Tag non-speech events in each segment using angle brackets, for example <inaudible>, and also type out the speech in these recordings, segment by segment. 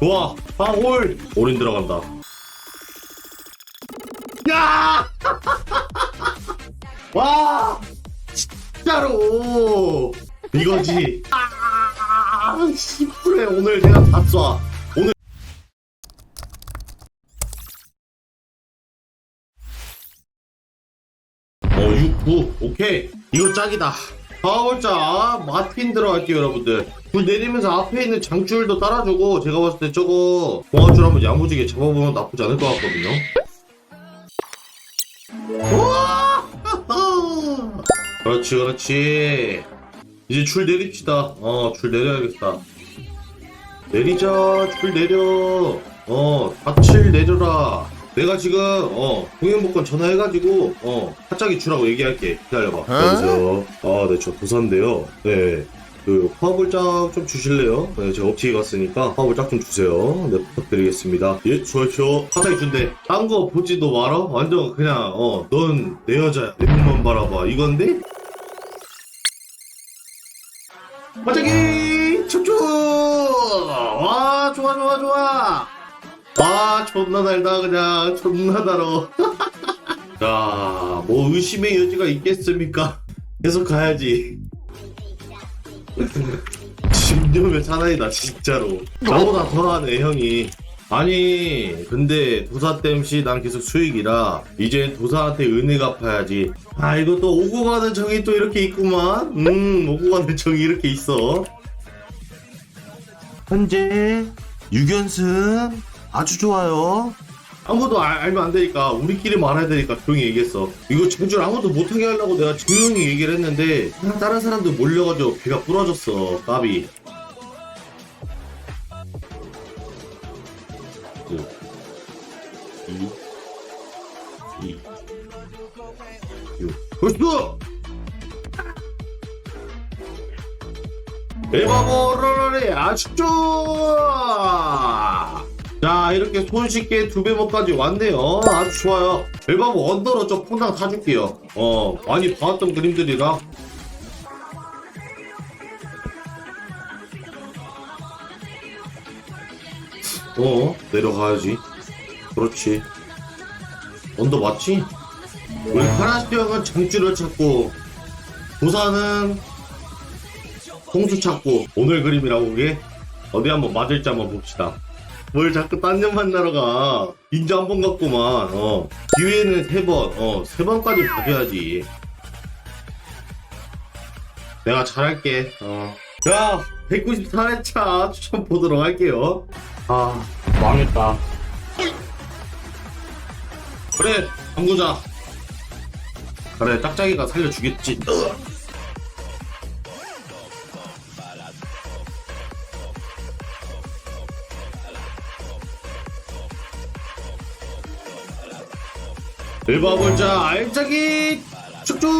좋아 파홀. 올인 들어간다. 야! <laughs> 와! 진짜로! 이거지. 아 10분에. 오늘 내가 다 쏴. 오늘 어 6, 9 오케이. 이거 짝이다 파워자 마틴 들어갈게요 여러분들. 불 내리면서 앞에 있는 장줄도 따라주고 제가 봤을 때 저거 공화줄 한번 야무지게 잡아보면 나쁘지 않을 것 같거든요! <laughs> 그렇지 그렇지. 이제 줄 내립시다. 어 줄 내려야겠다. 내리자 줄 내려. 어 밭을 내려라 내가 지금 어 공연복권 전화해가지고 어 갑자기 주라고 얘기할게. 기다려봐. 여보세요 아네저 도사인데요. 네 그 화물짝 좀 주실래요? 네 제가 업체에 갔으니까 화물짝 좀 주세요. 네 부탁드리겠습니다. 예 좋아요 좋아요. 갑자기 준대. 딴 거 보지도 말아 완전 그냥 어 넌 내 여자야. 내 몸만 바라봐. 이건데? 갑자기 촉촉! 와 좋아 좋아 좋아 아 존나 달다 그냥. 존나 달어. <laughs> 자 뭐 의심의 여지가 있겠습니까? 계속 가야지. <laughs> 10년의 사나이다 진짜로. 나보다 더하네 형이. 아니 근데 도사 땜시 난 계속 수익이라 이제 도사한테 은혜 갚아야지. 아 이거 또 오고 가는 정이 또 이렇게 있구만. 음 오고 가는 정이 이렇게 있어. 현재 6연승 아주 좋아요 아무도 알, 알면 안 되니까 우리끼리 말해야 되니까 조용히 얘기했어 이거 제줄 아무도 못하게 하려고 내가 조용히 얘기를 했는데 다른 사람들 몰려가지고 배가 부러졌어 까비 그. 벌써! 에바보 러러리 아쉽죠! 자, 이렇게 손쉽게 두 배목까지 왔네요. 아주 좋아요. 엘바보 언더로 좀 퐁당 타줄게요. 어, 많이 봐왔던 그림들이라. 어, 내려가야지. 그렇지. 언더 맞지? 우리 파라시 형은 장줄을 찾고, 도사는 홍수 찾고, 오늘 그림이라고 그게? 어디 한번 맞을지 한번 봅시다. 뭘 자꾸 딴 년 만나러 가. 인자 한번 갖고만, 어. 기회는 세 번, 어, 세 번까지 봐줘야지. 내가 잘할게, 어. 야, 194회차 추천 보도록 할게요. 아, 망했다. 그래, 당구자. 그래, 짝짝이가 살려주겠지. 으악. 일바볼자. 알짜기 축축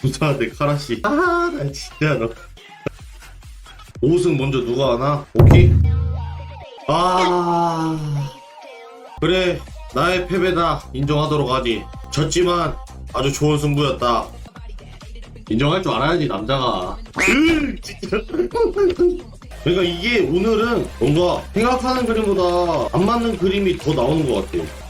부자한테 카라씨. 아나 진짜 너. 5승 먼저 누가 하나? 오케이 아. 그래 나의 패배다. 인정하도록 하지. 졌지만 아주 좋은 승부였다. 인정할 줄 알아야지 남자가. 으, <laughs> 진짜. 그러니까 이게 오늘은 뭔가 생각하는 그림보다 안 맞는 그림이 더 나오는 것 같아요. 어,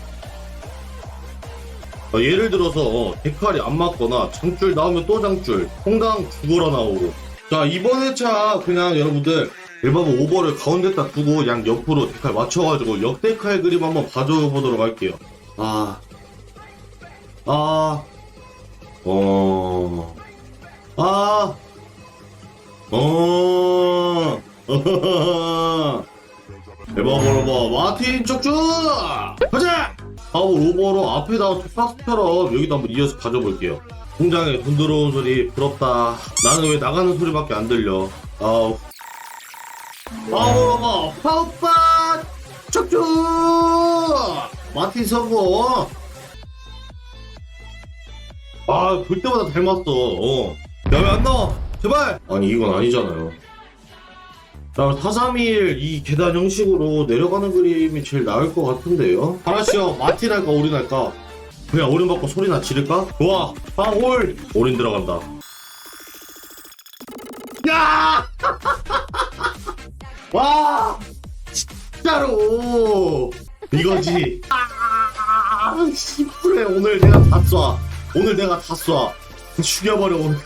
예를 들어서 어, 데칼이 안 맞거나 장줄 나오면 또 장줄 홍당 죽어라 나오고. 자 이번 회차 그냥 여러분들 일바보 오버를 가운데다 두고 그냥 옆으로 데칼 맞춰가지고 역데칼 그림 한번 봐줘보도록 할게요. 아. 아, 어, 아, 어, <laughs> 에바보로버 마틴 쪽쭉 가자! 아우 로버로 앞에다가 톱박스처럼 여기도 한번 이어서 가져볼게요. 공장에 돈 들어온 소리 부럽다. 나는 왜 나가는 소리밖에 안 들려? 아우. 아우 로버 파우빠 쪽쭉 마틴 성공 아볼 때마다 닮았어. 어. 야왜 안 나와? 제발! 아니 이건 아니잖아요 자, 431 이 계단 형식으로 내려가는 그림이 제일 나을 것 같은데요? 하나씩 형, 마틴 할까, 올인 할까? 그냥 올인 받고 소리나 지를까? 좋아, 방홀! 올인 들어간다. 야! <laughs> 와! 진짜로 이거지 아 씨부레 오늘 내가 다 쏴 오늘 내가 다 쏴 죽여버려 오늘